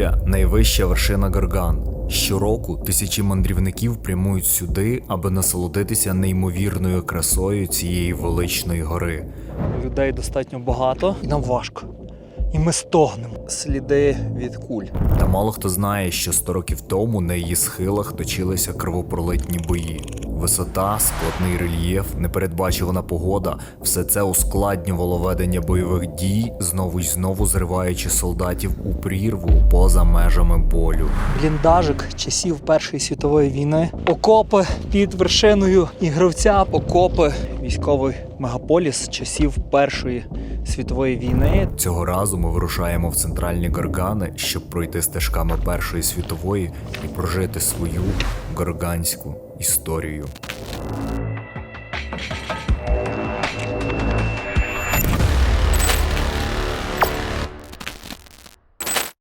Буля найвища вершина Горган. Щороку тисячі мандрівників прямують сюди, аби насолодитися неймовірною красою цієї величної гори. Людей достатньо багато і нам важко. І ми стогнемо. Сліди від куль. Та мало хто знає, що 100 років тому на її схилах точилися кровопролитні бої. Висота, складний рельєф, непередбачувана погода все це ускладнювало ведення бойових дій, знову й знову зриваючи солдатів у прірву поза межами болю. Бліндажик часів Першої світової війни. Окопи під вершиною ігровця. Окопи військовий мегаполіс часів Першої світової війни. Цього разу ми вирушаємо в центральні горгани, щоб пройти стежками Першої світової і прожити свою горганську історію.